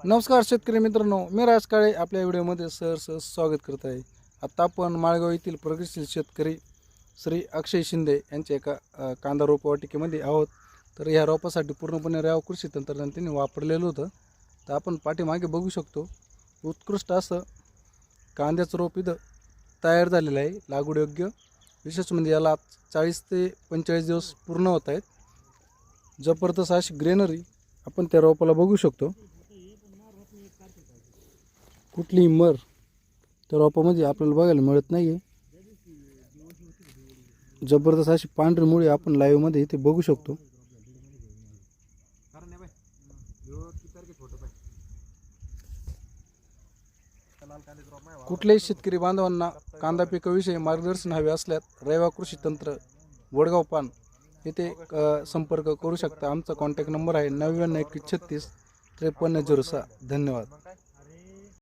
नमस्कार शेतकरी मित्रांनो मी राज काळे आपल्या व्हिडिओमध्ये सर स्वागत करत आहे. आत्ता आपण माळगाव येथील प्रगतशील शेतकरी श्री अक्षय शिंदे यांच्या एका कांदा रोपवाटिकेमध्ये आहोत. तर ह्या रोपासाठी पूर्णपणे राव कृषी तंत्रज्ञान त्यांनी वापरलेलं होतं. तर आपण पाठीमागे बघू शकतो उत्कृष्ट असं कांद्याचं रोप इथं तयार झालेलं आहे. लागवड योग्य विशेष म्हणजे याला चाळीस ते पंचेचाळीस दिवस पूर्ण होत आहेत. जबरदस्त अशी ग्रेनरी आपण त्या रोपाला बघू शकतो. कुठलीही मर त्या रोपामध्ये आपल्याला बघायला मिळत नाही आहे जबरदस्त अशी पांढरी मुळी आपण लाईव्हमध्ये इथे बघू शकतो. कुठल्याही शेतकरी बांधवांना कांदा पिकाविषयी मार्गदर्शन हवे असल्यास रेवा कृषी तंत्र वडगाव पान येथे संपर्क करू शकता. आमचा कॉन्टॅक्ट नंबर आहे नव्याण्णव एकवीस छत्तीस त्रेपन्न झिरो सहा. धन्यवाद.